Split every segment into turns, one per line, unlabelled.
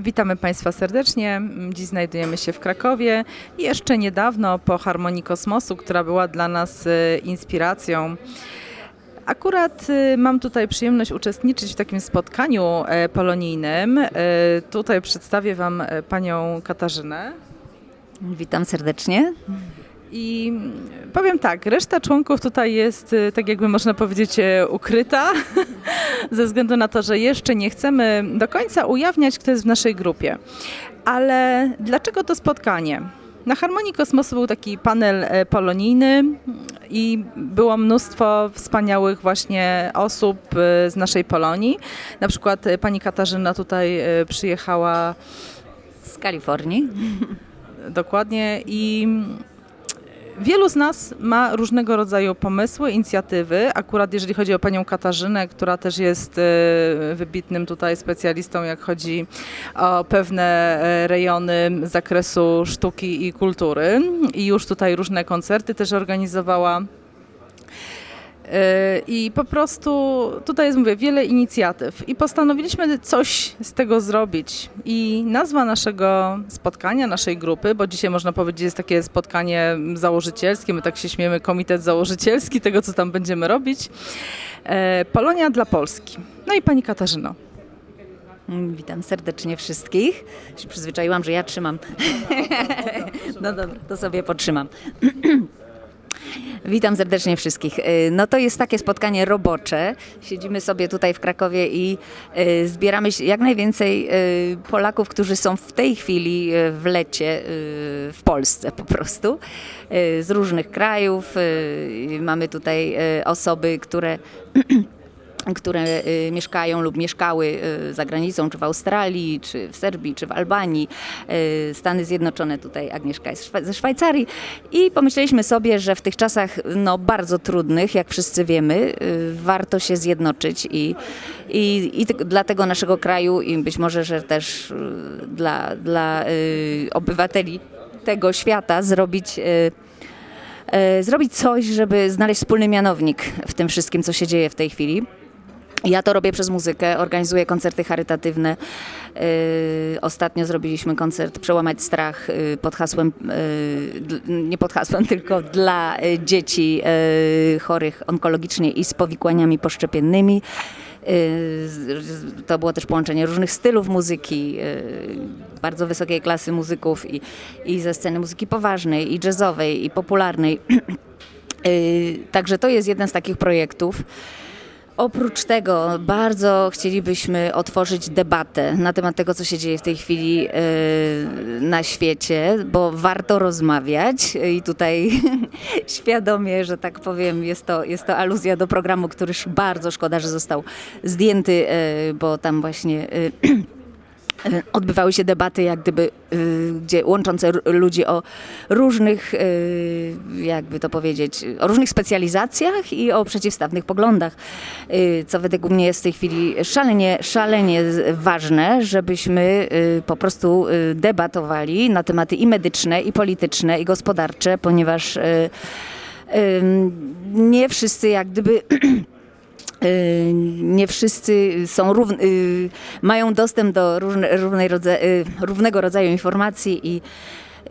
Witamy Państwa serdecznie. Dziś znajdujemy się w Krakowie. Jeszcze niedawno po Harmonii Kosmosu, która była dla nas e, inspiracją. Akurat e, mam tutaj przyjemność uczestniczyć w takim spotkaniu e, polonijnym. E, Tutaj przedstawię Wam e, panią Katarzynę.
Witam serdecznie.
I powiem tak, reszta członków tutaj jest, e, tak jakby można powiedzieć, e, ukryta, ze względu na to, że jeszcze nie chcemy do końca ujawniać, kto jest w naszej grupie. Ale dlaczego to spotkanie? Na Harmonii Kosmosu był taki panel e, polonijny i było mnóstwo wspaniałych właśnie osób e, z naszej Polonii. Na przykład pani Katarzyna tutaj przyjechała
Z Kalifornii.
Dokładnie i wielu z nas ma różnego rodzaju pomysły, inicjatywy. Akurat jeżeli chodzi o panią Katarzynę, która też jest e, wybitnym tutaj specjalistą, jak chodzi o pewne e, rejony zakresu sztuki i kultury i już tutaj różne koncerty też organizowała. I po prostu tutaj jest, mówię, wiele inicjatyw i postanowiliśmy coś z tego zrobić. I nazwa naszego spotkania, naszej grupy, bo dzisiaj można powiedzieć, jest takie spotkanie założycielskie, my tak się śmiemy, komitet założycielski tego, co tam będziemy robić. E, Polonia dla Polski. No i pani Katarzyno.
Witam serdecznie wszystkich. Przyzwyczaiłam, że ja trzymam. No dobra, to sobie potrzymam. Witam serdecznie wszystkich. Y, No to jest takie spotkanie robocze. Siedzimy sobie tutaj w Krakowie i y, zbieramy jak najwięcej y, Polaków, którzy są w tej chwili w lecie w Polsce po prostu. Z różnych krajów. Mamy tutaj osoby, które które y, mieszkają lub mieszkały y, za granicą, czy w Australii, czy w Serbii, czy w Albanii, y, Stany Zjednoczone, tutaj Agnieszka jest ze Szwajcarii i pomyśleliśmy sobie, że w tych czasach no, bardzo trudnych, jak wszyscy wiemy, warto się zjednoczyć i, i, i dla tego naszego kraju i być może, że też dla, dla obywateli tego świata zrobić zrobić coś, żeby znaleźć wspólny mianownik w tym wszystkim, co się dzieje w tej chwili. Ja to robię przez muzykę, organizuję koncerty charytatywne. Yy, ostatnio zrobiliśmy koncert Przełamać strach yy, pod hasłem, yy, nie pod hasłem, tylko dla yy, dzieci yy, chorych onkologicznie i z powikłaniami poszczepiennymi. Z- To było też połączenie różnych stylów muzyki, bardzo wysokiej klasy muzyków i, i ze sceny muzyki poważnej, i jazzowej, i popularnej. Także to jest jeden z takich projektów. Oprócz tego bardzo chcielibyśmy otworzyć debatę na temat tego, co się dzieje w tej chwili yy, na świecie, bo warto rozmawiać. I tutaj świadomie, że tak powiem, jest to, jest to aluzja do programu, który bardzo szkoda, że został zdjęty, yy, bo tam właśnie E, odbywały się debaty, jak gdyby, y, gdzie łączące ludzi o różnych, y, jakby to powiedzieć, o różnych specjalizacjach i o przeciwstawnych poglądach, co według mnie jest w tej chwili szalenie, szalenie ważne, żebyśmy po prostu debatowali na tematy i medyczne, i polityczne, i gospodarcze, ponieważ nie wszyscy jak gdyby nie wszyscy są równ, y, mają dostęp do różne, równej rodza, y, równego rodzaju informacji i,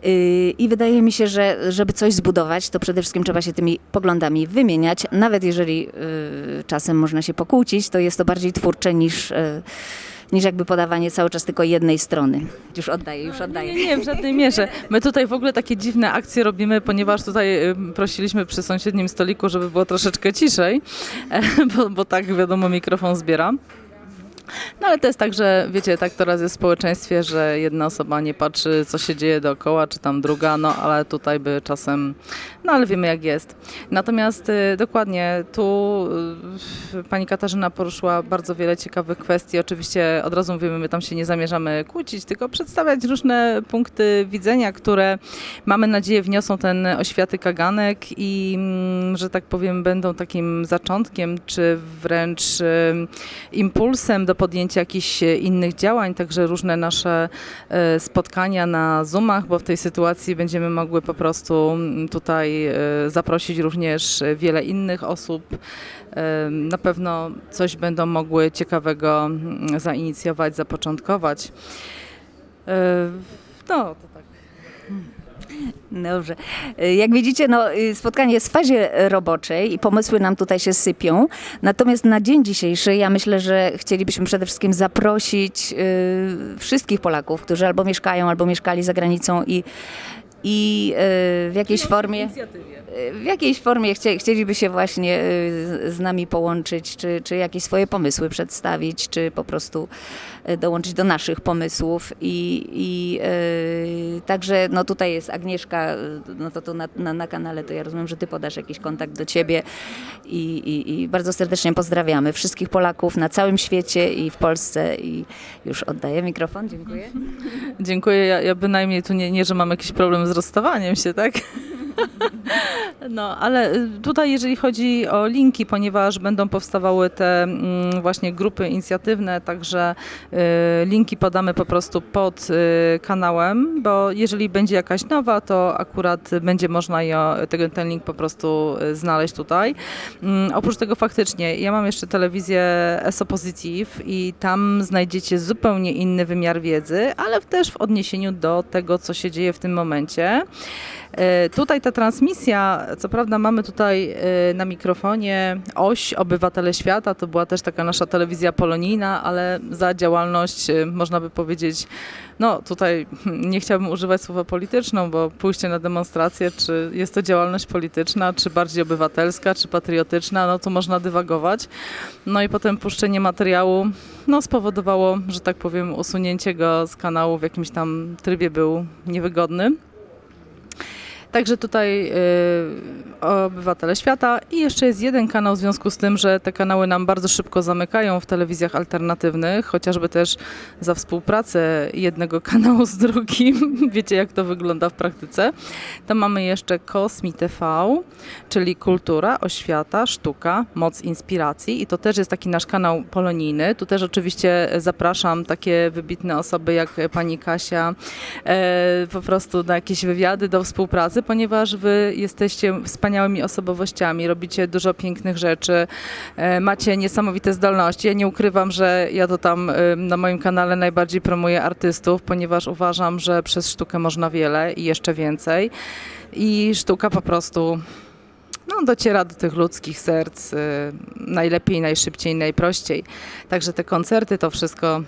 y, i wydaje mi się, że żeby coś zbudować, to przede wszystkim trzeba się tymi poglądami wymieniać. Nawet jeżeli y, czasem można się pokłócić, to jest to bardziej twórcze niż, y, niż jakby podawanie cały czas tylko jednej strony. Już oddaję, już oddaję.
Nie, nie, w żadnej mierze. My tutaj w ogóle takie dziwne akcje robimy, ponieważ tutaj y, prosiliśmy przy sąsiednim stoliku, żeby było troszeczkę ciszej, bo, bo tak wiadomo mikrofon zbiera. No ale to jest tak, że wiecie, tak teraz jest w społeczeństwie, że jedna osoba nie patrzy, co się dzieje dookoła, czy tam druga, no ale tutaj by czasem, no ale wiemy jak jest. Natomiast y, dokładnie tu y, pani Katarzyna poruszyła bardzo wiele ciekawych kwestii. Oczywiście od razu mówimy, my tam się nie zamierzamy kłócić, tylko przedstawiać różne punkty widzenia, które mamy nadzieję wniosą ten oświaty kaganek i mm, że tak powiem będą takim zaczątkiem, czy wręcz y, impulsem do podjęcia jakichś e, innych działań, także różne nasze e, spotkania na Zoomach, bo w tej sytuacji będziemy mogły po prostu mm, tutaj e, zaprosić również wiele innych osób. Na pewno coś będą mogły ciekawego mm, zainicjować, zapoczątkować. No, to tak.
Dobrze. Y, Jak widzicie, no, y, spotkanie jest w fazie roboczej i pomysły nam tutaj się sypią. Natomiast na dzień dzisiejszy ja myślę, że chcielibyśmy przede wszystkim zaprosić y, wszystkich Polaków, którzy albo mieszkają, albo mieszkali za granicą i, i y, w jakiejś formie w jakiejś formie chcie, chcieliby się właśnie y, z- nami połączyć, czy, czy jakieś swoje pomysły przedstawić, czy po prostu dołączyć do naszych pomysłów. I, i także no tutaj jest Agnieszka, no to tu na, na, na kanale, to ja rozumiem, że ty podasz jakiś kontakt do ciebie i, i, i bardzo serdecznie pozdrawiamy wszystkich Polaków na całym świecie i w Polsce i już oddaję mikrofon, dziękuję.
Dziękuję. Ja, ja bynajmniej tu nie, nie, że mam jakiś problem z rozstawaniem się, tak? No, ale y, tutaj jeżeli chodzi o linki, ponieważ będą powstawały te mm, właśnie grupy inicjatywne, także y, linki podamy po prostu pod y, kanałem, bo jeżeli będzie jakaś nowa, to akurat będzie można tego, ten link po prostu znaleźć tutaj. Mm, oprócz tego faktycznie, ja mam jeszcze telewizję Positive i tam znajdziecie zupełnie inny wymiar wiedzy, ale też w odniesieniu do tego, co się dzieje w tym momencie. Tutaj ta transmisja, co prawda mamy tutaj e, na mikrofonie oś Obywatele Świata, to była też taka nasza telewizja polonijna, ale za działalność e, można by powiedzieć, no tutaj nie chciałabym używać słowa polityczną, bo pójście na demonstrację, czy jest to działalność polityczna, czy bardziej obywatelska, czy patriotyczna, no to można dywagować. No i potem puszczenie materiału, no spowodowało, że tak powiem, usunięcie go z kanału w jakimś tam trybie był niewygodny. Także tutaj y, Obywatele Świata i jeszcze jest jeden kanał w związku z tym, że te kanały nam bardzo szybko zamykają w telewizjach alternatywnych, chociażby też za współpracę jednego kanału z drugim. Wiecie jak to wygląda w praktyce. Tam mamy jeszcze Kosmi TV, czyli kultura, oświata, sztuka, moc inspiracji i to też jest taki nasz kanał polonijny. Tu też oczywiście zapraszam takie wybitne osoby jak pani Kasia e, po prostu na jakieś wywiady do współpracy, ponieważ wy jesteście wspaniałymi osobowościami, robicie dużo pięknych rzeczy, e, macie niesamowite zdolności. Ja nie ukrywam, że ja to tam e, na moim kanale najbardziej promuję artystów, ponieważ uważam, że przez sztukę można wiele i jeszcze więcej. I sztuka po prostu no, dociera do tych ludzkich serc y, najlepiej, najszybciej, najprościej. Także te koncerty, to wszystko.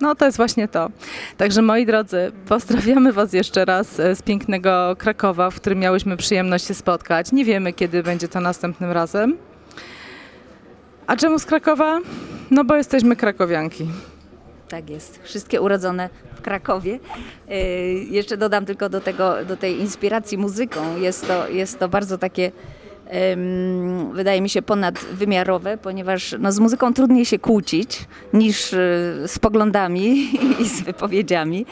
No to jest właśnie to. Także moi drodzy, pozdrawiamy Was jeszcze raz e, z pięknego Krakowa, w którym miałyśmy przyjemność się spotkać. Nie wiemy, kiedy będzie to następnym razem. A czemu z Krakowa? No bo jesteśmy krakowianki.
Tak jest. Wszystkie urodzone w Krakowie. Yy, jeszcze dodam tylko do, tego, do tej inspiracji muzyką. Jest to, jest to bardzo takie, wydaje mi się, ponadwymiarowe, ponieważ no, z muzyką trudniej się kłócić niż yy, z poglądami i z wypowiedziami.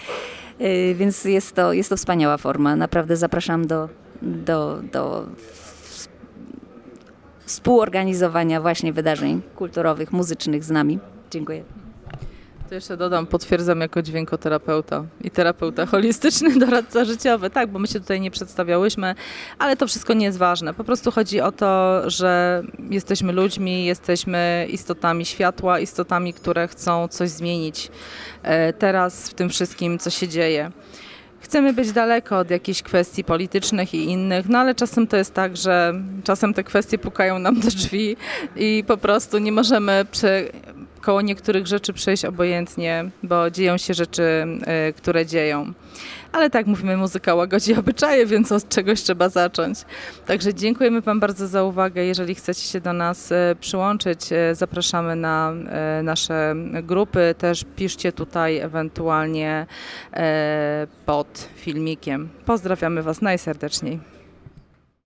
Yy, więc jest to, jest to wspaniała forma. Naprawdę zapraszam do, do, do współorganizowania właśnie wydarzeń kulturowych, muzycznych z nami. Dziękuję.
Jeszcze dodam, potwierdzam jako dźwiękoterapeuta i terapeuta holistyczny, doradca życiowy. Tak, bo my się tutaj nie przedstawiałyśmy, ale to wszystko nie jest ważne. Po prostu chodzi o to, że jesteśmy ludźmi, jesteśmy istotami światła, istotami, które chcą coś zmienić e, teraz w tym wszystkim, co się dzieje. Chcemy być daleko od jakichś kwestii politycznych i innych, no ale czasem to jest tak, że czasem te kwestie pukają nam do drzwi i po prostu nie możemy koło niektórych rzeczy przejść obojętnie, bo dzieją się rzeczy, y, które dzieją. Ale tak mówimy, muzyka łagodzi obyczaje, więc od czegoś trzeba zacząć. Także dziękujemy Wam bardzo za uwagę. Jeżeli chcecie się do nas e, przyłączyć, e, zapraszamy na e, nasze grupy. Też piszcie tutaj ewentualnie pod filmikiem. Pozdrawiamy Was najserdeczniej.